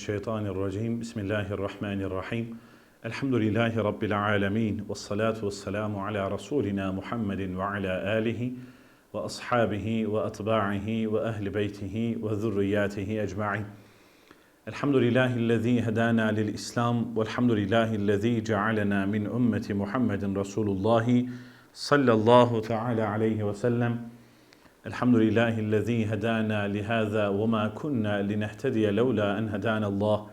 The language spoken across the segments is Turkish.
Euzubillahimineşşeytanirracim. Bismillahirrahmanirrahim. Elhamdülillahi Rabbil alemin. Ve salatu ve selamu ala Resulina Muhammedin ve ala alihi ve ashabihi ve atba'ihi ve ehli beytihi ve zürriyatihi ecma'in. Elhamdülillahillezî hedâna lil İslam ve elhamdülillahillezî cealena min ümmeti Muhammedin Resulullahi sallallahu teala aleyhi ve sellem. الحمد لله الذي هدانا لهذا وما كنا لنهتدي لولا أن هدانا الله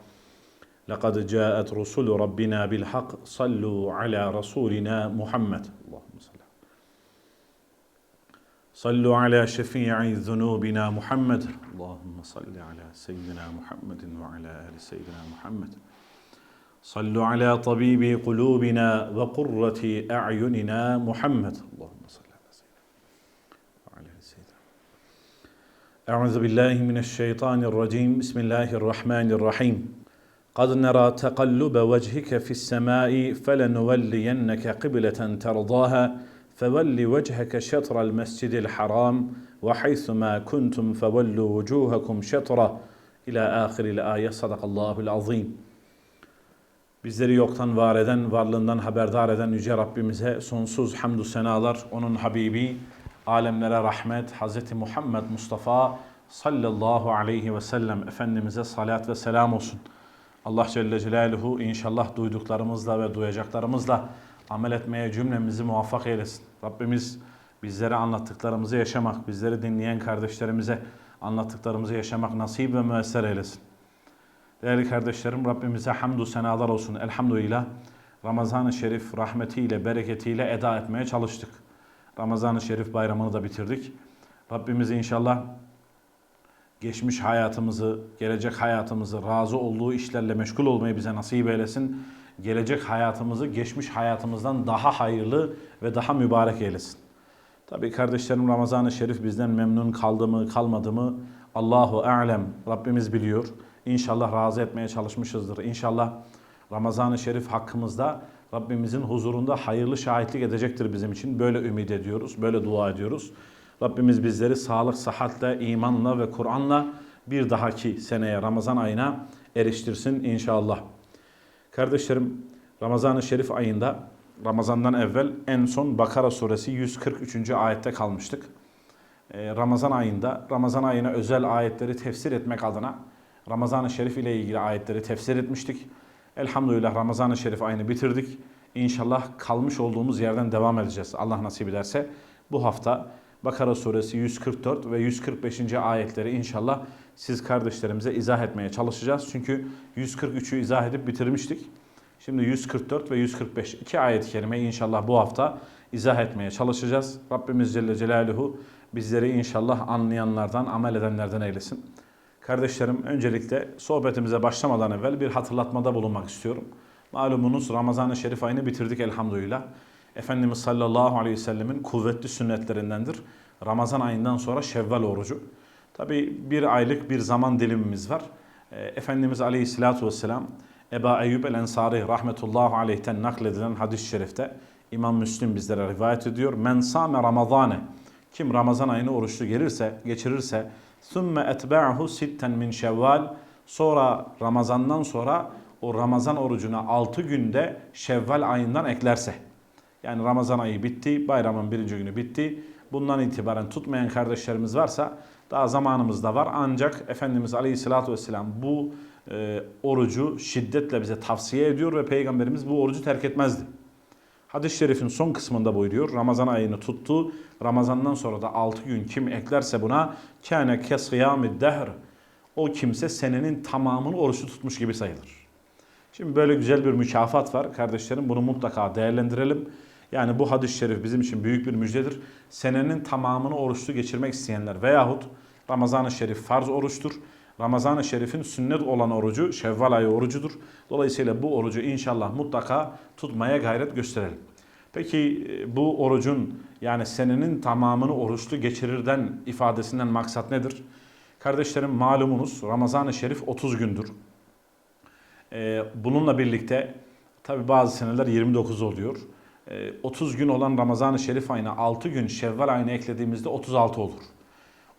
لقد جاءت رسل ربنا بالحق صلوا على رسولنا محمد اللهم صل صلوا على شفيع ذنوبنا محمد اللهم صل على سيدنا محمد وعلى آل سيدنا محمد صلوا على طبيب قلوبنا وقرة أعيننا محمد اللهم أعوذ بالله من الشيطان الرجيم بسم الله الرحمن الرحيم قد نرى تقلب وجهك في السماء فلنولينك قبلة ترضاها فول وجهك شطر المسجد الحرام وحيثما كنتم فولوا وجوهكم شطره إلى آخر الآية صدق الله العظيم Bizleri yoktan var eden, varlığından haberdar eden Yüce Rabbimize sonsuz hamdü senalar, onun Habibi, alemlere rahmet, Hz. Muhammed Mustafa sallallahu aleyhi ve sellem Efendimiz'e salat ve selam olsun. Allah Celle Celaluhu inşallah duyduklarımızla ve duyacaklarımızla amel etmeye cümlemizi muvaffak eylesin. Rabbimiz bizlere anlattıklarımızı yaşamak, bizleri dinleyen kardeşlerimize anlattıklarımızı yaşamak nasip ve müesser eylesin. Değerli kardeşlerim Rabbimize hamdü senalar olsun. Elhamdülillah Ramazan-ı Şerif rahmetiyle, bereketiyle eda etmeye çalıştık. Ramazan-ı Şerif bayramını da bitirdik. Rabbimiz inşallah geçmiş hayatımızı, gelecek hayatımızı razı olduğu işlerle meşgul olmayı bize nasip eylesin. Gelecek hayatımızı geçmiş hayatımızdan daha hayırlı ve daha mübarek eylesin. Tabii kardeşlerim Ramazan-ı Şerif bizden memnun kaldı mı, kalmadı mı Allahu alem Rabbimiz biliyor. İnşallah razı etmeye çalışmışızdır. İnşallah Ramazan-ı Şerif hakkımızda Rabbimizin huzurunda hayırlı şahitlik edecektir bizim için. Böyle ümit ediyoruz, böyle dua ediyoruz. Rabbimiz bizleri sağlık, sıhhatle, imanla ve Kur'an'la bir dahaki seneye Ramazan ayına eriştirsin inşallah. Kardeşlerim Ramazan-ı Şerif ayında Ramazan'dan evvel en son Bakara suresi 143. ayette kalmıştık. Ee, Ramazan ayında Ramazan ayına özel ayetleri tefsir etmek adına Ramazan-ı Şerif ile ilgili ayetleri tefsir etmiştik. Elhamdülillah Ramazan-ı Şerif ayını bitirdik. İnşallah kalmış olduğumuz yerden devam edeceğiz. Allah nasip ederse bu hafta Bakara suresi 144 ve 145. ayetleri inşallah siz kardeşlerimize izah etmeye çalışacağız. Çünkü 143'ü izah edip bitirmiştik. Şimdi 144 ve 145 iki ayet-i kerimeyi inşallah bu hafta izah etmeye çalışacağız. Rabbimiz Celle Celaluhu bizleri inşallah anlayanlardan, amel edenlerden eylesin. Kardeşlerim öncelikle sohbetimize başlamadan evvel bir hatırlatmada bulunmak istiyorum. Malumunuz Ramazan-ı Şerif ayını bitirdik elhamdülillah. Efendimiz sallallahu aleyhi ve sellemin kuvvetli sünnetlerindendir. Ramazan ayından sonra Şevval orucu. Tabi bir aylık bir zaman dilimimiz var. Efendimiz aleyhissalatu vesselam Eba Eyyub el Ensari rahmetullahi aleyhten nakledilen hadis-i şerifte İmam Müslim bizlere rivayet ediyor. Men same Ramazane kim Ramazan ayını oruçlu gelirse, geçirirse ثُمَّ اَتْبَعَهُ سِتَّن min Şevval sonra Ramazan'dan sonra o Ramazan orucuna 6 günde Şevval ayından eklerse yani Ramazan ayı bitti, bayramın birinci günü bitti. Bundan itibaren tutmayan kardeşlerimiz varsa daha zamanımız da var. Ancak Efendimiz Aleyhisselatü Vesselam bu e, orucu şiddetle bize tavsiye ediyor ve Peygamberimiz bu orucu terk etmezdi. Hadis-i şerifin son kısmında buyuruyor. Ramazan ayını tuttu. Ramazandan sonra da 6 gün kim eklerse buna kâne kesgıyâmid dehr. O kimse senenin tamamını oruçlu tutmuş gibi sayılır. Şimdi böyle güzel bir mükafat var kardeşlerim. Bunu mutlaka değerlendirelim. Yani bu hadis-i şerif bizim için büyük bir müjdedir. Senenin tamamını oruçlu geçirmek isteyenler veyahut Ramazan-ı Şerif farz oruçtur. Ramazan-ı Şerif'in sünnet olan orucu Şevval ayı orucudur. Dolayısıyla bu orucu inşallah mutlaka tutmaya gayret gösterelim. Peki bu orucun yani senenin tamamını oruçlu geçirirden ifadesinden maksat nedir? Kardeşlerim malumunuz Ramazan-ı Şerif 30 gündür. Bununla birlikte tabi bazı seneler 29 oluyor. 30 gün olan Ramazan-ı Şerif ayına 6 gün Şevval ayına eklediğimizde 36 olur.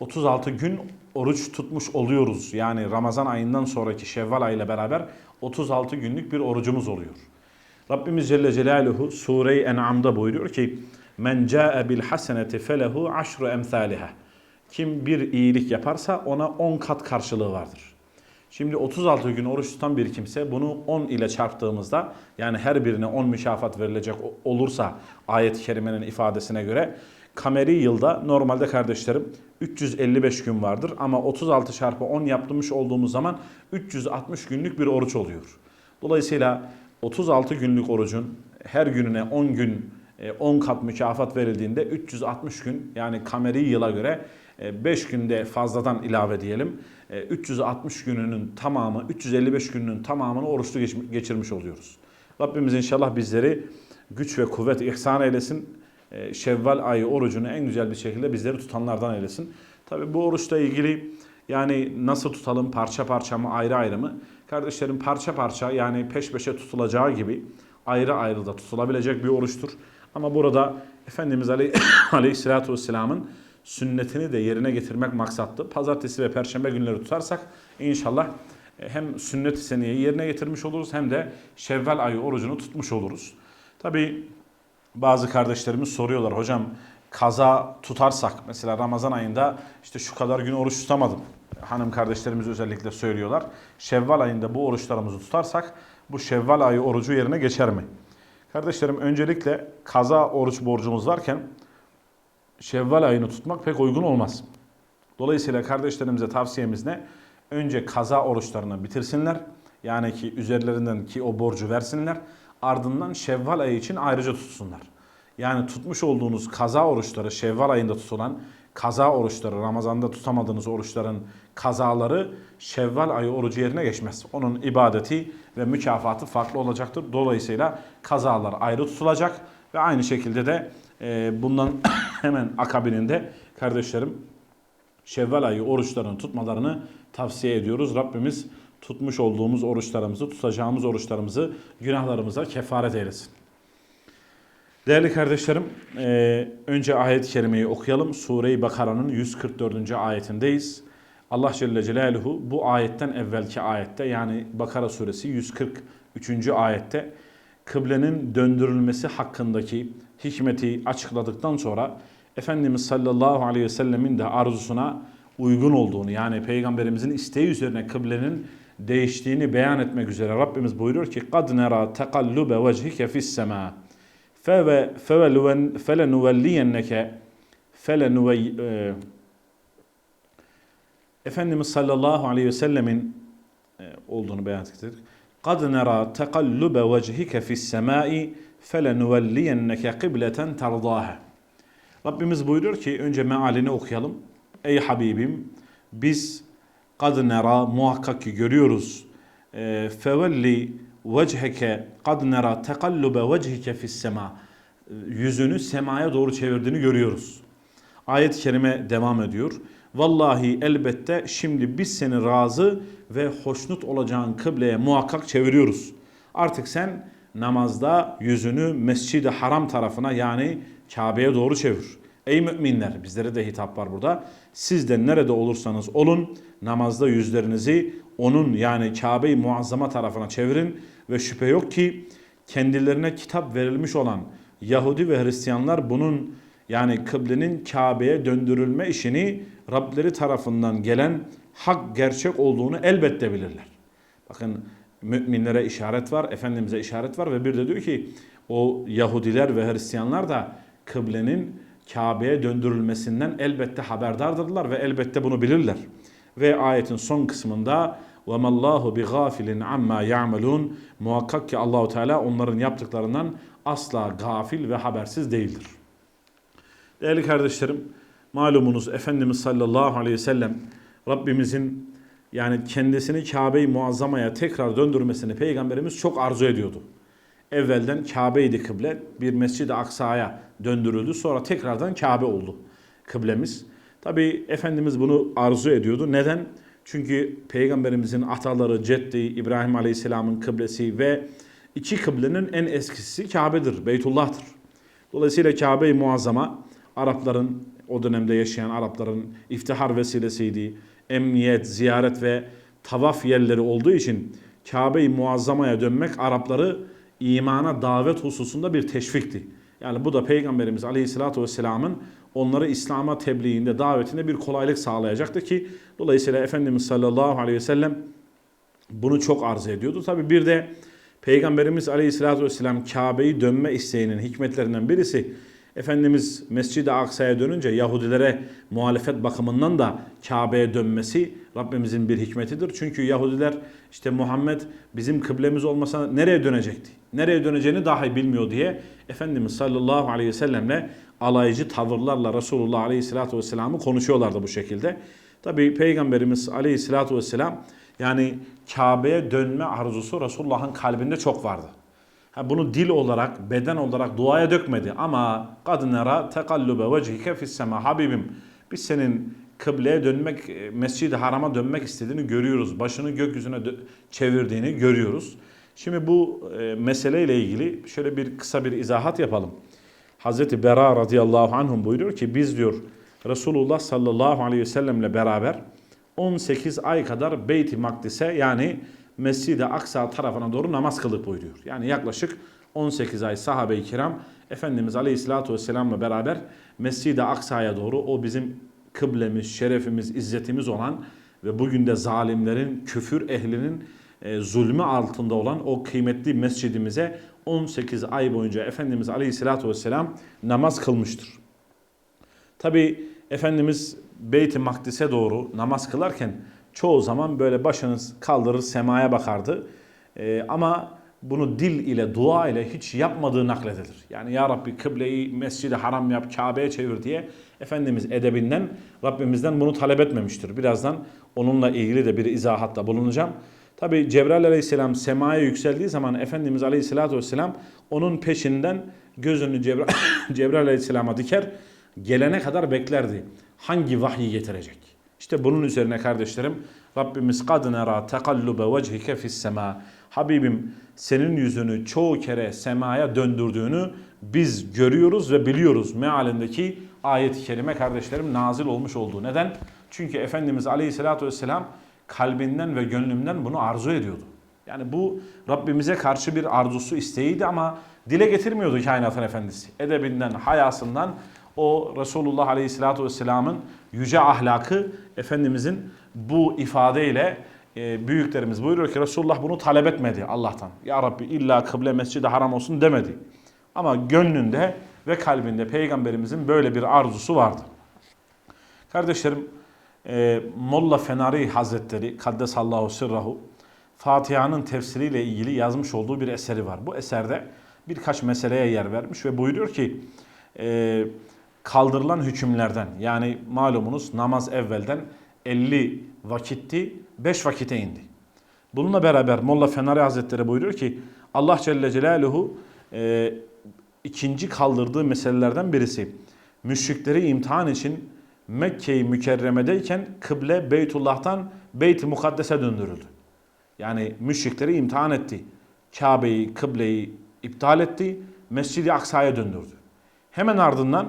36 gün oruç tutmuş oluyoruz. Yani Ramazan ayından sonraki Şevval ayıyla beraber 36 günlük bir orucumuz oluyor. Rabbimiz Celle Celaluhu Sure-i En'am'da buyuruyor ki Men ca'e bil haseneti felehu aşru emthaliha. Kim bir iyilik yaparsa ona 10 kat karşılığı vardır. Şimdi 36 gün oruç tutan bir kimse bunu 10 ile çarptığımızda yani her birine 10 mükafat verilecek olursa ayet-i kerimenin ifadesine göre kameri yılda normalde kardeşlerim 355 gün vardır ama 36 çarpı 10 yapmış olduğumuz zaman 360 günlük bir oruç oluyor. Dolayısıyla 36 günlük orucun her gününe 10 gün 10 kat mükafat verildiğinde 360 gün yani kameri yıla göre 5 günde fazladan ilave diyelim 360 gününün tamamı 355 gününün tamamını oruçlu geçirmiş oluyoruz. Rabbimiz inşallah bizleri güç ve kuvvet ihsan eylesin. Şevval ayı orucunu en güzel bir şekilde bizleri tutanlardan eylesin. Tabi bu oruçla ilgili yani nasıl tutalım parça parça mı ayrı ayrı mı? Kardeşlerim parça parça yani peş peşe tutulacağı gibi ayrı ayrı da tutulabilecek bir oruçtur. Ama burada Efendimiz Aley Aleyhisselatü Vesselam'ın sünnetini de yerine getirmek maksatlı. Pazartesi ve perşembe günleri tutarsak inşallah e, hem sünnet-i seniyeyi yerine getirmiş oluruz hem de Şevval ayı orucunu tutmuş oluruz. Tabi bazı kardeşlerimiz soruyorlar hocam kaza tutarsak mesela Ramazan ayında işte şu kadar gün oruç tutamadım. Hanım kardeşlerimiz özellikle söylüyorlar. Şevval ayında bu oruçlarımızı tutarsak bu Şevval ayı orucu yerine geçer mi? Kardeşlerim öncelikle kaza oruç borcumuz varken Şevval ayını tutmak pek uygun olmaz. Dolayısıyla kardeşlerimize tavsiyemiz ne? Önce kaza oruçlarını bitirsinler. Yani ki üzerlerinden ki o borcu versinler. Ardından Şevval ayı için ayrıca tutsunlar. Yani tutmuş olduğunuz kaza oruçları, Şevval ayında tutulan kaza oruçları, Ramazan'da tutamadığınız oruçların kazaları Şevval ayı orucu yerine geçmez. Onun ibadeti ve mükafatı farklı olacaktır. Dolayısıyla kazalar ayrı tutulacak ve aynı şekilde de e, bundan hemen akabininde kardeşlerim Şevval ayı oruçlarını tutmalarını tavsiye ediyoruz. Rabbimiz tutmuş olduğumuz oruçlarımızı, tutacağımız oruçlarımızı günahlarımıza kefaret eylesin. Değerli kardeşlerim, e, önce ayet-i kerimeyi okuyalım. Sure-i Bakara'nın 144. ayetindeyiz. Allah Celle Celaluhu bu ayetten evvelki ayette yani Bakara suresi 143. ayette kıblenin döndürülmesi hakkındaki hikmeti açıkladıktan sonra Efendimiz sallallahu aleyhi ve sellemin de arzusuna uygun olduğunu yani Peygamberimizin isteği üzerine kıblenin değiştiğini beyan etmek üzere Rabbimiz buyuruyor ki قَدْ نَرَى تَقَلُّبَ وَجْهِكَ فِي السَّمَاءِ فَلَنُوَلِّيَنَّكَ فَلَنُوَيْ Efendimiz sallallahu aleyhi ve sellemin e, olduğunu beyan ettik. قَدْ نَرَى تَقَلُّبَ وَجْهِكَ فِي السَّمَاءِ فَلَنُوَلِّيَنَّكَ قِبْلَةً تَرْضَاهَا Rabbimiz buyuruyor ki önce mealini okuyalım. Ey Habibim biz kad nera muhakkak ki görüyoruz. E, fevelli vecheke kad nera tekallube vechike fissema yüzünü semaya doğru çevirdiğini görüyoruz. Ayet-i kerime devam ediyor. Vallahi elbette şimdi biz seni razı ve hoşnut olacağın kıbleye muhakkak çeviriyoruz. Artık sen namazda yüzünü mescid-i haram tarafına yani Kabe'ye doğru çevir. Ey müminler bizlere de hitap var burada. Siz de nerede olursanız olun namazda yüzlerinizi onun yani Kabe-i Muazzama tarafına çevirin ve şüphe yok ki kendilerine kitap verilmiş olan Yahudi ve Hristiyanlar bunun yani kıblenin Kabe'ye döndürülme işini Rableri tarafından gelen hak gerçek olduğunu elbette bilirler. Bakın müminlere işaret var, Efendimiz'e işaret var ve bir de diyor ki o Yahudiler ve Hristiyanlar da kıblenin Kabe'ye döndürülmesinden elbette haberdardırlar ve elbette bunu bilirler. Ve ayetin son kısmında وَمَا اللّٰهُ بِغَافِلٍ عَمَّا يَعْمَلُونَ Muhakkak ki Allahu Teala onların yaptıklarından asla gafil ve habersiz değildir. Değerli kardeşlerim, malumunuz Efendimiz sallallahu aleyhi ve sellem Rabbimizin yani kendisini Kabe-i Muazzama'ya tekrar döndürmesini Peygamberimiz çok arzu ediyordu. Evvelden Kabe'ydi kıble, bir Mescid-i Aksa'ya döndürüldü. Sonra tekrardan Kabe oldu kıblemiz. Tabi Efendimiz bunu arzu ediyordu. Neden? Çünkü Peygamberimizin ataları Ceddi, İbrahim Aleyhisselam'ın kıblesi ve iki kıblenin en eskisi Kabe'dir, Beytullah'tır. Dolayısıyla Kabe-i Muazzama Arapların o dönemde yaşayan Arapların iftihar vesilesiydi. emniyet, ziyaret ve tavaf yerleri olduğu için Kabe-i Muazzama'ya dönmek Arapları imana davet hususunda bir teşvikti. Yani bu da Peygamberimiz Aleyhisselatü Vesselam'ın onları İslam'a tebliğinde, davetinde bir kolaylık sağlayacaktı ki dolayısıyla Efendimiz sallallahu aleyhi ve bunu çok arz ediyordu. Tabi bir de Peygamberimiz Aleyhisselatü Vesselam Kabe'yi dönme isteğinin hikmetlerinden birisi Efendimiz Mescid-i Aksa'ya dönünce Yahudilere muhalefet bakımından da Kabe'ye dönmesi Rabbimizin bir hikmetidir. Çünkü Yahudiler işte Muhammed bizim kıblemiz olmasa nereye dönecekti? Nereye döneceğini dahi bilmiyor diye Efendimiz sallallahu aleyhi ve sellemle alaycı tavırlarla Resulullah aleyhissalatu vesselam'ı konuşuyorlardı bu şekilde. Tabi Peygamberimiz aleyhissalatu vesselam yani Kabe'ye dönme arzusu Resulullah'ın kalbinde çok vardı. Bunu dil olarak, beden olarak duaya dökmedi ama kad nera tekallube vecihike fis sema Habibim biz senin kıbleye dönmek, e, Mescid-i Haram'a dönmek istediğini görüyoruz. Başını gökyüzüne çevirdiğini görüyoruz. Şimdi bu e, meseleyle ilgili şöyle bir kısa bir izahat yapalım. Hazreti Bera radıyallahu anhum buyuruyor ki biz diyor Resulullah sallallahu aleyhi ve sellemle beraber 18 ay kadar Beyt-i Makdis'e yani Mescid-i Aksa tarafına doğru namaz kılıp buyuruyor. Yani yaklaşık 18 ay sahabe-i kiram Efendimiz Aleyhisselatü Vesselam'la beraber Mescid-i Aksa'ya doğru o bizim kıblemiz, şerefimiz, izzetimiz olan ve bugün de zalimlerin, küfür ehlinin e, zulmü altında olan o kıymetli mescidimize 18 ay boyunca Efendimiz Aleyhisselatü Vesselam namaz kılmıştır. Tabi Efendimiz Beyt-i Makdis'e doğru namaz kılarken çoğu zaman böyle başınız kaldırır semaya bakardı. Ee, ama bunu dil ile dua ile hiç yapmadığı nakledilir. Yani Ya Rabbi kıbleyi mescidi haram yap Kabe'ye çevir diye Efendimiz edebinden Rabbimizden bunu talep etmemiştir. Birazdan onunla ilgili de bir izahatta bulunacağım. Tabi Cebrail aleyhisselam semaya yükseldiği zaman Efendimiz aleyhisselatü vesselam onun peşinden gözünü Cebrail, Cebrail aleyhisselama diker gelene kadar beklerdi. Hangi vahyi getirecek? İşte bunun üzerine kardeşlerim Rabbimiz kad nera tekallube vechike fis sema. Habibim senin yüzünü çoğu kere semaya döndürdüğünü biz görüyoruz ve biliyoruz. Mealindeki ayet-i kerime kardeşlerim nazil olmuş olduğu. Neden? Çünkü Efendimiz Aleyhisselatü Vesselam kalbinden ve gönlümden bunu arzu ediyordu. Yani bu Rabbimize karşı bir arzusu, isteğiydi ama dile getirmiyordu kainatın efendisi. Edebinden, hayasından o Resulullah Aleyhisselatü Vesselam'ın yüce ahlakı Efendimizin bu ifadeyle e, büyüklerimiz buyuruyor ki Resulullah bunu talep etmedi Allah'tan. Ya Rabbi illa kıble mescidi haram olsun demedi. Ama gönlünde ve kalbinde peygamberimizin böyle bir arzusu vardı. Kardeşlerim e, Molla Fenari Hazretleri Kaddesallahu sirrahu Fatiha'nın tefsiriyle ilgili yazmış olduğu bir eseri var. Bu eserde birkaç meseleye yer vermiş ve buyuruyor ki e, kaldırılan hükümlerden yani malumunuz namaz evvelden 50 vakitti 5 vakite indi. Bununla beraber Molla Fenari Hazretleri buyuruyor ki Allah Celle Celaluhu e, ikinci kaldırdığı meselelerden birisi müşrikleri imtihan için Mekke-i Mükerreme'deyken kıble Beytullah'tan Beyt-i Mukaddes'e döndürüldü. Yani müşrikleri imtihan etti. Kabe'yi, kıbleyi iptal etti. Mescid-i Aksa'ya döndürdü. Hemen ardından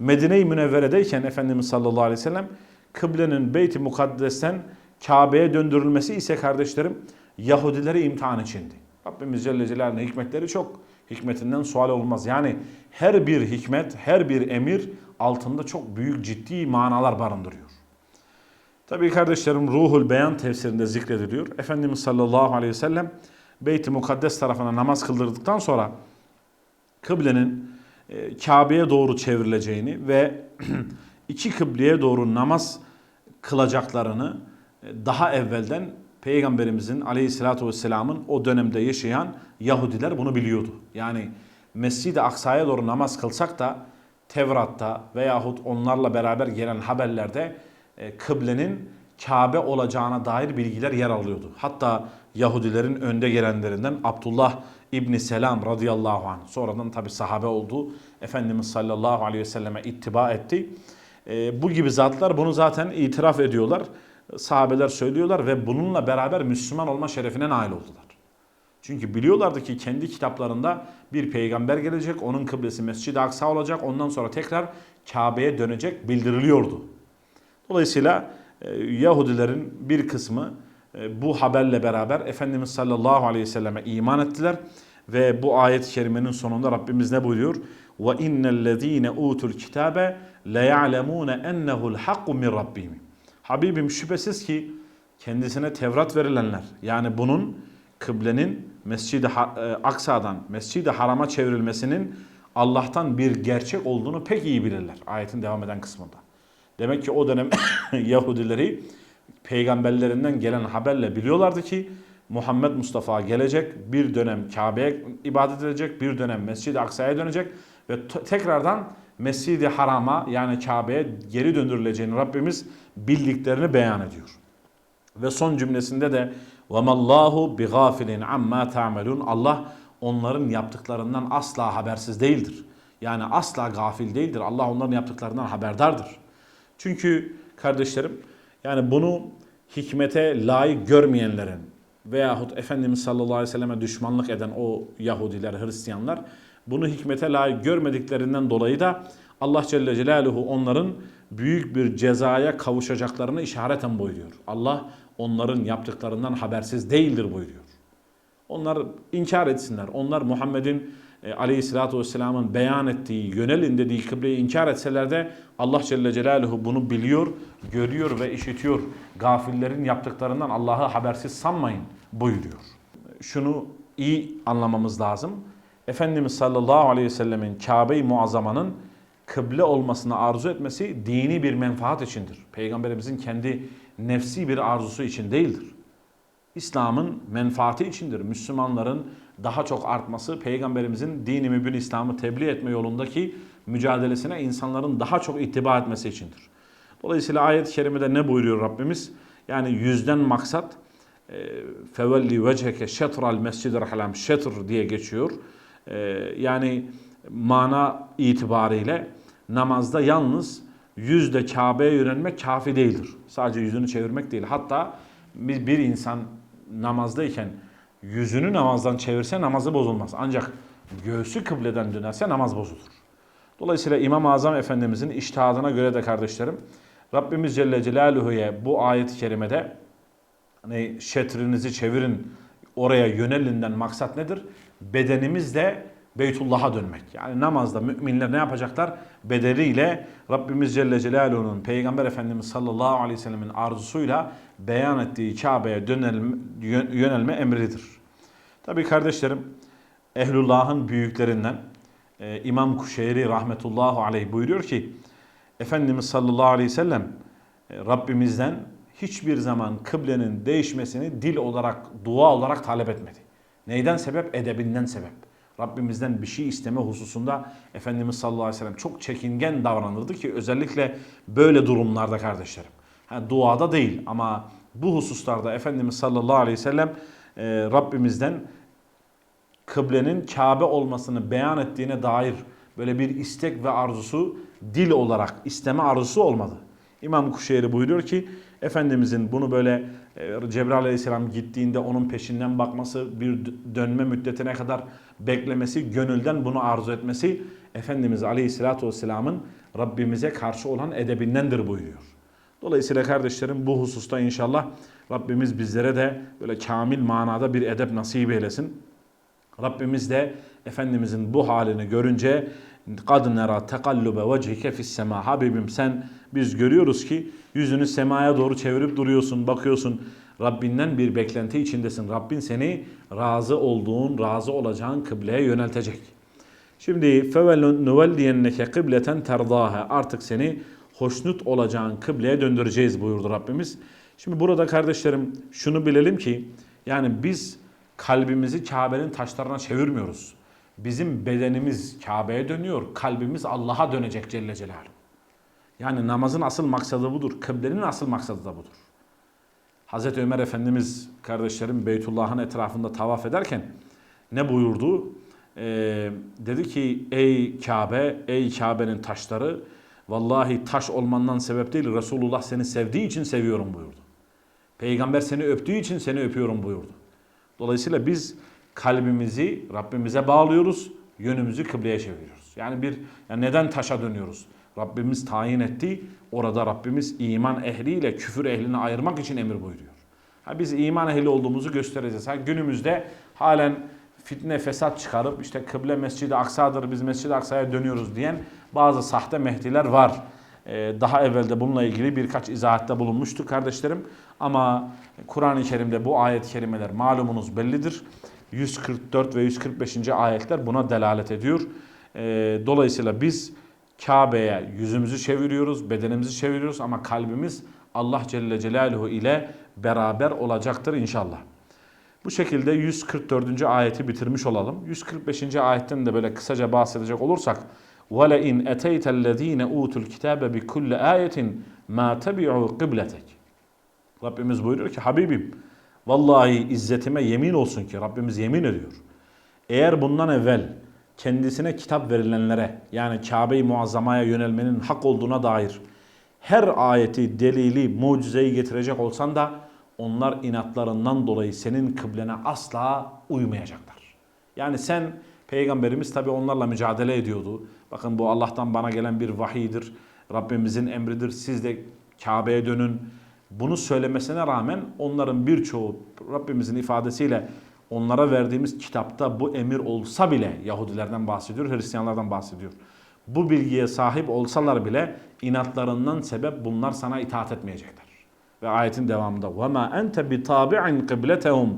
Medine-i Münevvere'deyken Efendimiz sallallahu aleyhi ve sellem kıblenin Beyt-i Mukaddes'ten Kabe'ye döndürülmesi ise kardeşlerim Yahudileri imtihan içindi. Rabbimiz Celle Celaluhu'nun hikmetleri çok. Hikmetinden sual olmaz. Yani her bir hikmet, her bir emir altında çok büyük ciddi manalar barındırıyor. Tabii kardeşlerim Ruhul Beyan tefsirinde zikrediliyor. Efendimiz sallallahu aleyhi ve sellem Beyt-i Mukaddes tarafına namaz kıldırdıktan sonra kıblenin Kabe'ye doğru çevrileceğini ve iki kıbleye doğru namaz kılacaklarını e, daha evvelden Peygamberimizin aleyhissalatü vesselamın o dönemde yaşayan Yahudiler bunu biliyordu. Yani Mescid-i Aksa'ya doğru namaz kılsak da Tevrat'ta veyahut onlarla beraber gelen haberlerde e, kıblenin Kabe olacağına dair bilgiler yer alıyordu. Hatta Yahudilerin önde gelenlerinden Abdullah İbni Selam radıyallahu anh sonradan tabi sahabe oldu. Efendimiz sallallahu aleyhi ve selleme ittiba etti. E, bu gibi zatlar bunu zaten itiraf ediyorlar. Sahabeler söylüyorlar ve bununla beraber Müslüman olma şerefine nail oldular. Çünkü biliyorlardı ki kendi kitaplarında bir peygamber gelecek, onun kıblesi Mescid-i Aksa olacak, ondan sonra tekrar Kabe'ye dönecek bildiriliyordu. Dolayısıyla e, Yahudilerin bir kısmı bu haberle beraber Efendimiz sallallahu aleyhi ve selleme iman ettiler. Ve bu ayet-i kerimenin sonunda Rabbimiz ne buyuruyor? İnnellezîne utul kitabe le ya'lemûne ennehu'l hakku min rabbihim. Habibim şüphesiz ki kendisine Tevrat verilenler yani bunun kıblenin Mescid-i e, Aksa'dan Mescid-i Haram'a çevrilmesinin Allah'tan bir gerçek olduğunu pek iyi bilirler ayetin devam eden kısmında. Demek ki o dönem Yahudileri peygamberlerinden gelen haberle biliyorlardı ki Muhammed Mustafa gelecek, bir dönem Kabe'ye ibadet edecek, bir dönem Mescid-i Aksa'ya dönecek ve t- tekrardan Mescid-i Haram'a yani Kabe'ye geri döndürüleceğini Rabbimiz bildiklerini beyan ediyor. Ve son cümlesinde de وَمَا اللّٰهُ بِغَافِلٍ عَمَّا تَعْمَلُونَ Allah onların yaptıklarından asla habersiz değildir. Yani asla gafil değildir. Allah onların yaptıklarından haberdardır. Çünkü kardeşlerim yani bunu hikmete layık görmeyenlerin veyahut Efendimiz sallallahu aleyhi ve selleme düşmanlık eden o Yahudiler, Hristiyanlar bunu hikmete layık görmediklerinden dolayı da Allah Celle Celaluhu onların büyük bir cezaya kavuşacaklarını işareten buyuruyor. Allah onların yaptıklarından habersiz değildir buyuruyor. Onlar inkar etsinler. Onlar Muhammed'in e, aleyhissalatü vesselamın beyan ettiği, yönelin dediği kıbleyi inkar etseler de Allah Celle Celaluhu bunu biliyor, görüyor ve işitiyor. Gafillerin yaptıklarından Allah'ı habersiz sanmayın buyuruyor. Şunu iyi anlamamız lazım. Efendimiz sallallahu aleyhi ve sellemin Kabe-i Muazzama'nın kıble olmasını arzu etmesi dini bir menfaat içindir. Peygamberimizin kendi nefsi bir arzusu için değildir. İslam'ın menfaati içindir. Müslümanların daha çok artması, Peygamberimizin dini mübin İslam'ı tebliğ etme yolundaki mücadelesine insanların daha çok ittiba etmesi içindir. Dolayısıyla ayet-i kerimede ne buyuruyor Rabbimiz? Yani yüzden maksat e, fevelli vecheke şetral mescidir halam şetr diye geçiyor. E, Yani mana itibariyle namazda yalnız yüzde Kabe'ye yönelmek kafi değildir. Sadece yüzünü çevirmek değil. Hatta bir insan namazdayken yüzünü namazdan çevirse namazı bozulmaz. Ancak göğsü kıbleden dönerse namaz bozulur. Dolayısıyla İmam-ı Azam Efendimizin iştihadına göre de kardeşlerim Rabbimiz Celle Celaluhu'ya bu ayet-i kerimede hani şetrinizi çevirin oraya yönelinden maksat nedir? Bedenimizle Beytullah'a dönmek. Yani namazda müminler ne yapacaklar? Bedeliyle Rabbimiz Celle Celaluhu'nun Peygamber Efendimiz sallallahu aleyhi ve sellemin arzusuyla beyan ettiği Kabe'ye yönelme emridir. Tabii kardeşlerim Ehlullah'ın büyüklerinden e, İmam Kuşeyri rahmetullahu aleyh buyuruyor ki Efendimiz sallallahu aleyhi ve sellem e, Rabbimizden hiçbir zaman kıblenin değişmesini dil olarak, dua olarak talep etmedi. Neyden sebep? Edebinden sebep. Rabbimizden bir şey isteme hususunda Efendimiz sallallahu aleyhi ve sellem çok çekingen davranırdı ki özellikle böyle durumlarda kardeşlerim. Ha, duada değil ama bu hususlarda Efendimiz sallallahu aleyhi ve sellem e, Rabbimizden kıblenin Kabe olmasını beyan ettiğine dair böyle bir istek ve arzusu dil olarak isteme arzusu olmadı. İmam Kuşeyri buyuruyor ki Efendimizin bunu böyle Cebrail aleyhisselam gittiğinde onun peşinden bakması, bir dönme müddetine kadar beklemesi, gönülden bunu arzu etmesi Efendimiz aleyhissalatu vesselamın Rabbimize karşı olan edebindendir buyuruyor. Dolayısıyla kardeşlerim bu hususta inşallah Rabbimiz bizlere de böyle kamil manada bir edep nasip eylesin. Rabbimiz de Efendimizin bu halini görünce قَدْ نَرَى تَقَلُّبَ وَجْهِكَ فِي السَّمَا Habibim sen biz görüyoruz ki yüzünü semaya doğru çevirip duruyorsun, bakıyorsun. Rabbinden bir beklenti içindesin. Rabbin seni razı olduğun, razı olacağın kıbleye yöneltecek. Şimdi فَوَلْنُوَلِّيَنَّكَ kıbleten تَرْضَاهَا Artık seni hoşnut olacağın kıbleye döndüreceğiz buyurdu Rabbimiz. Şimdi burada kardeşlerim şunu bilelim ki yani biz kalbimizi Kabe'nin taşlarına çevirmiyoruz. Bizim bedenimiz Kabe'ye dönüyor, kalbimiz Allah'a dönecek Celle Celaluhu. Yani namazın asıl maksadı budur. Kıblenin asıl maksadı da budur. Hazreti Ömer Efendimiz kardeşlerim Beytullah'ın etrafında tavaf ederken ne buyurdu? Ee, dedi ki ey Kabe, ey Kabe'nin taşları vallahi taş olmandan sebep değil Resulullah seni sevdiği için seviyorum buyurdu. Peygamber seni öptüğü için seni öpüyorum buyurdu. Dolayısıyla biz kalbimizi Rabbimize bağlıyoruz, yönümüzü kıbleye çeviriyoruz. Yani bir yani neden taşa dönüyoruz? Rabbimiz tayin etti. Orada Rabbimiz iman ehliyle küfür ehlini ayırmak için emir buyuruyor. Ha biz iman ehli olduğumuzu göstereceğiz. Ha günümüzde halen fitne fesat çıkarıp işte kıble Mescid-i Aksa'dır biz Mescid-i Aksa'ya dönüyoruz diyen bazı sahte mehdiler var. Ee, daha evvelde bununla ilgili birkaç izahatta bulunmuştuk kardeşlerim. Ama Kur'an-ı Kerim'de bu ayet-i kerimeler malumunuz bellidir. 144 ve 145. ayetler buna delalet ediyor. Ee, dolayısıyla biz Kabe'ye yüzümüzü çeviriyoruz, bedenimizi çeviriyoruz ama kalbimiz Allah Celle Celaluhu ile beraber olacaktır inşallah. Bu şekilde 144. ayeti bitirmiş olalım. 145. ayetten de böyle kısaca bahsedecek olursak وَلَاِنْ اَتَيْتَ الَّذ۪ينَ اُوتُوا الْكِتَابَ بِكُلَّ آيَةٍ مَا تَبِعُوا قِبْلَتَكِ Rabbimiz buyuruyor ki Habibim vallahi izzetime yemin olsun ki Rabbimiz yemin ediyor. Eğer bundan evvel kendisine kitap verilenlere yani Kabe-i Muazzama'ya yönelmenin hak olduğuna dair her ayeti, delili, mucizeyi getirecek olsan da onlar inatlarından dolayı senin kıblene asla uymayacaklar. Yani sen Peygamberimiz tabi onlarla mücadele ediyordu. Bakın bu Allah'tan bana gelen bir vahiydir. Rabbimizin emridir. Siz de Kabe'ye dönün. Bunu söylemesine rağmen onların birçoğu Rabbimizin ifadesiyle onlara verdiğimiz kitapta bu emir olsa bile Yahudilerden bahsediyor, Hristiyanlardan bahsediyor. Bu bilgiye sahip olsalar bile inatlarından sebep bunlar sana itaat etmeyecekler. Ve ayetin devamında وَمَا أَنْتَ بِتَابِعٍ قِبْلَتَهُمْ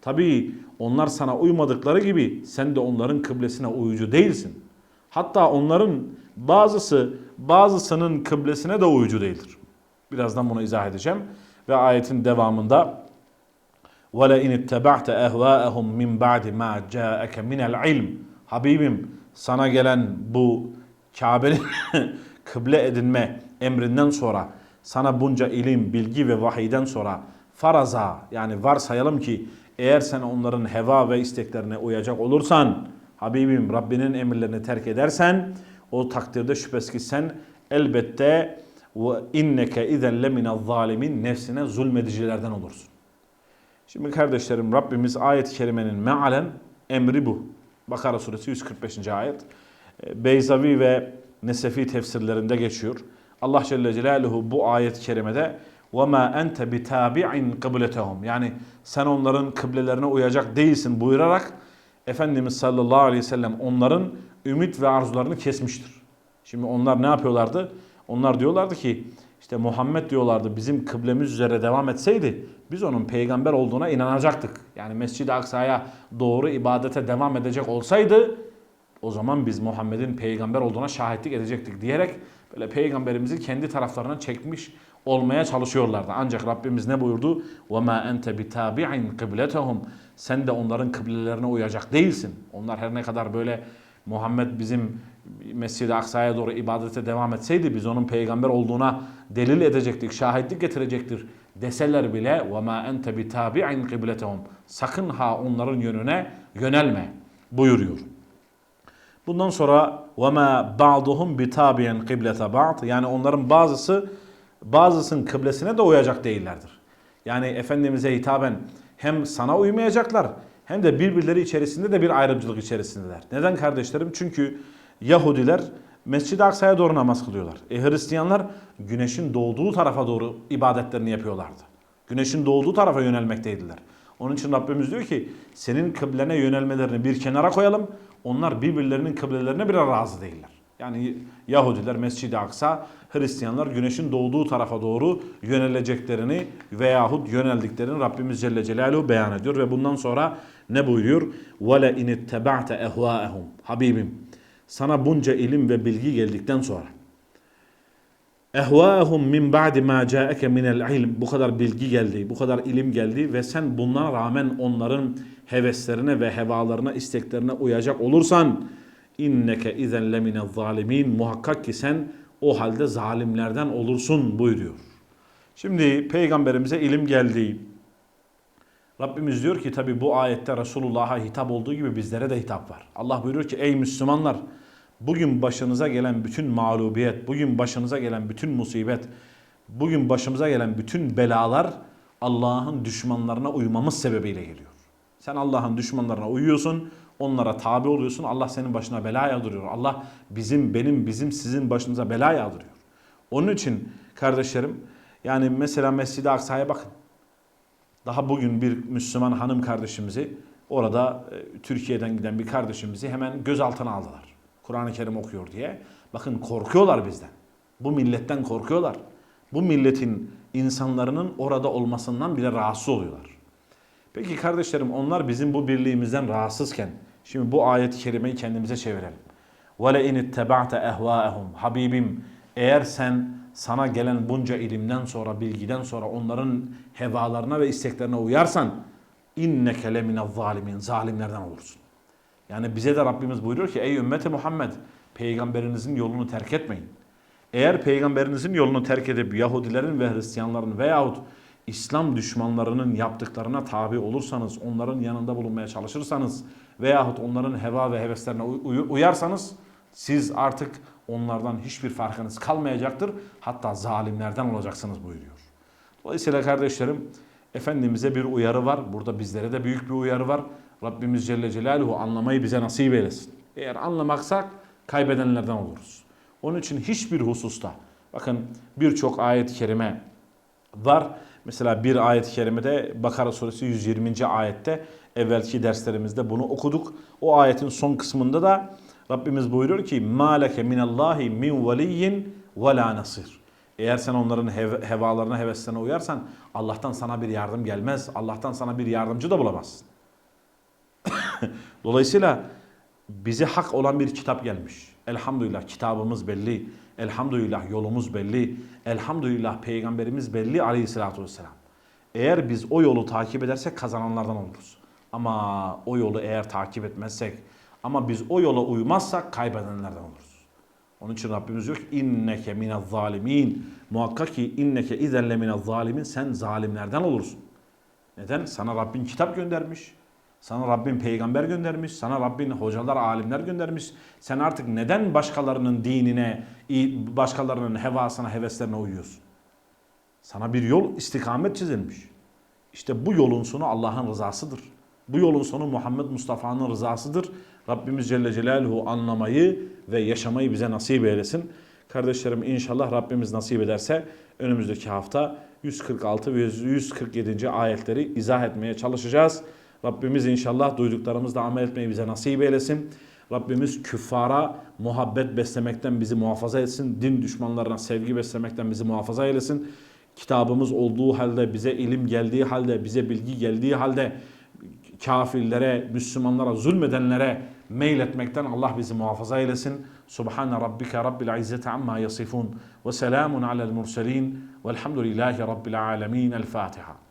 Tabii onlar sana uymadıkları gibi sen de onların kıblesine uyucu değilsin. Hatta onların bazısı bazısının kıblesine de uyucu değildir. Birazdan bunu izah edeceğim. Ve ayetin devamında وَلَاِنِ اتَّبَعْتَ اَهْوَاءَهُمْ مِنْ بَعْدِ مَا جَاءَكَ مِنَ الْعِلْمِ Habibim sana gelen bu Kabe'nin kıble edinme emrinden sonra sana bunca ilim, bilgi ve vahiyden sonra faraza yani varsayalım ki eğer sen onların heva ve isteklerine uyacak olursan Habibim Rabbinin emirlerini terk edersen o takdirde şüphesiz ki sen elbette ve inneke izen lemine zalimin nefsine zulmedicilerden olursun. Şimdi kardeşlerim Rabbimiz ayet-i kerimenin mealen emri bu. Bakara suresi 145. ayet. Beyzavi ve Nesefi tefsirlerinde geçiyor. Allah Celle Celaluhu bu ayet-i kerimede وَمَا أَنْتَ بِتَابِعٍ قِبْلَتَهُمْ Yani sen onların kıblelerine uyacak değilsin buyurarak Efendimiz sallallahu aleyhi ve sellem onların ümit ve arzularını kesmiştir. Şimdi onlar ne yapıyorlardı? Onlar diyorlardı ki işte Muhammed diyorlardı bizim kıblemiz üzere devam etseydi biz onun peygamber olduğuna inanacaktık. Yani Mescid-i Aksa'ya doğru ibadete devam edecek olsaydı o zaman biz Muhammed'in peygamber olduğuna şahitlik edecektik diyerek böyle peygamberimizi kendi taraflarına çekmiş olmaya çalışıyorlardı. Ancak Rabbimiz ne buyurdu? وَمَا أَنْتَ بِتَابِعٍ قِبْلَتَهُمْ Sen de onların kıblelerine uyacak değilsin. Onlar her ne kadar böyle Muhammed bizim Mescid-i Aksa'ya doğru ibadete devam etseydi biz onun peygamber olduğuna delil edecektik, şahitlik getirecektir deseler bile وَمَا أَنْتَ بِتَابِعٍ قِبْلَتَهُمْ Sakın ha onların yönüne yönelme buyuruyor. Bundan sonra وَمَا بَعْضُهُمْ بِتَابِعٍ قِبْلَةَ بَعْض Yani onların bazısı bazısının kıblesine de uyacak değillerdir. Yani Efendimiz'e hitaben hem sana uymayacaklar hem de birbirleri içerisinde de bir ayrımcılık içerisindeler. Neden kardeşlerim? Çünkü Yahudiler Mescid-i Aksa'ya doğru namaz kılıyorlar. E Hristiyanlar güneşin doğduğu tarafa doğru ibadetlerini yapıyorlardı. Güneşin doğduğu tarafa yönelmekteydiler. Onun için Rabbimiz diyor ki senin kıblene yönelmelerini bir kenara koyalım. Onlar birbirlerinin kıblelerine bir razı değiller. Yani Yahudiler Mescid-i Aksa, Hristiyanlar güneşin doğduğu tarafa doğru yöneleceklerini veyahut yöneldiklerini Rabbimiz Celle Celaluhu beyan ediyor. Ve bundan sonra ne buyuruyor? وَلَا اِنِ اتَّبَعْتَ اَهْوَاءَهُمْ Habibim sana bunca ilim ve bilgi geldikten sonra ehvâhum min ba'di ma ca'eke minel ilm bu kadar bilgi geldi, bu kadar ilim geldi ve sen buna rağmen onların heveslerine ve hevalarına, isteklerine uyacak olursan inneke izen lemine zalimin muhakkak ki sen o halde zalimlerden olursun buyuruyor. Şimdi peygamberimize ilim geldi. Rabbimiz diyor ki tabi bu ayette Resulullah'a hitap olduğu gibi bizlere de hitap var. Allah buyuruyor ki ey Müslümanlar bugün başınıza gelen bütün mağlubiyet, bugün başınıza gelen bütün musibet, bugün başımıza gelen bütün belalar Allah'ın düşmanlarına uymamız sebebiyle geliyor. Sen Allah'ın düşmanlarına uyuyorsun, Onlara tabi oluyorsun. Allah senin başına bela yağdırıyor. Allah bizim, benim, bizim, sizin başımıza bela yağdırıyor. Onun için kardeşlerim yani mesela Mescid-i Aksa'ya bakın. Daha bugün bir Müslüman hanım kardeşimizi orada e, Türkiye'den giden bir kardeşimizi hemen gözaltına aldılar. Kur'an-ı Kerim okuyor diye. Bakın korkuyorlar bizden. Bu milletten korkuyorlar. Bu milletin insanların orada olmasından bile rahatsız oluyorlar. Peki kardeşlerim onlar bizim bu birliğimizden rahatsızken şimdi bu ayet-i kerimeyi kendimize çevirelim. وَلَاِنِ اتَّبَعْتَ اَهْوَاءَهُمْ Habibim eğer sen sana gelen bunca ilimden sonra, bilgiden sonra onların hevalarına ve isteklerine uyarsan inneke lemine zalimin zalimlerden olursun. Yani bize de Rabbimiz buyuruyor ki ey ümmeti Muhammed peygamberinizin yolunu terk etmeyin. Eğer peygamberinizin yolunu terk edip Yahudilerin ve Hristiyanların veyahut İslam düşmanlarının yaptıklarına tabi olursanız, onların yanında bulunmaya çalışırsanız veyahut onların heva ve heveslerine uy- uyarsanız siz artık onlardan hiçbir farkınız kalmayacaktır. Hatta zalimlerden olacaksınız buyuruyor. Dolayısıyla kardeşlerim Efendimiz'e bir uyarı var. Burada bizlere de büyük bir uyarı var. Rabbimiz Celle Celaluhu anlamayı bize nasip eylesin. Eğer anlamaksak kaybedenlerden oluruz. Onun için hiçbir hususta bakın birçok ayet-i kerime var. Mesela bir ayet-i kerimede Bakara suresi 120. ayette evvelki derslerimizde bunu okuduk. O ayetin son kısmında da Rabbimiz buyuruyor ki maleke minallahi min veliyyin ve la nasir. Eğer sen onların hev- hevalarına, heveslerine uyarsan Allah'tan sana bir yardım gelmez. Allah'tan sana bir yardımcı da bulamazsın. Dolayısıyla bize hak olan bir kitap gelmiş. Elhamdülillah kitabımız belli. Elhamdülillah yolumuz belli. Elhamdülillah peygamberimiz belli aleyhissalatü vesselam. Eğer biz o yolu takip edersek kazananlardan oluruz. Ama o yolu eğer takip etmezsek ama biz o yola uymazsak kaybedenlerden oluruz. Onun için Rabbimiz diyor ki inneke minez zalimin. Muhakkak ki inneke izenle minez zalimin. Sen zalimlerden olursun. Neden? Sana Rabbin kitap göndermiş. Sana Rabbin peygamber göndermiş. Sana Rabbin hocalar, alimler göndermiş. Sen artık neden başkalarının dinine, başkalarının hevasına, heveslerine uyuyorsun? Sana bir yol, istikamet çizilmiş. İşte bu yolun sonu Allah'ın rızasıdır. Bu yolun sonu Muhammed Mustafa'nın rızasıdır. Rabbimiz Celle Celaluhu anlamayı ve yaşamayı bize nasip eylesin. Kardeşlerim inşallah Rabbimiz nasip ederse önümüzdeki hafta 146 ve 147. ayetleri izah etmeye çalışacağız. Rabbimiz inşallah duyduklarımızla amel etmeyi bize nasip eylesin. Rabbimiz küffara muhabbet beslemekten bizi muhafaza etsin. Din düşmanlarına sevgi beslemekten bizi muhafaza eylesin. Kitabımız olduğu halde, bize ilim geldiği halde, bize bilgi geldiği halde kafirlere, Müslümanlara, zulmedenlere meyletmekten Allah bizi muhafaza eylesin. Subhane rabbike rabbil izzeti amma yasifun ve selamun alel murselin velhamdülillahi rabbil alemin. El Fatiha.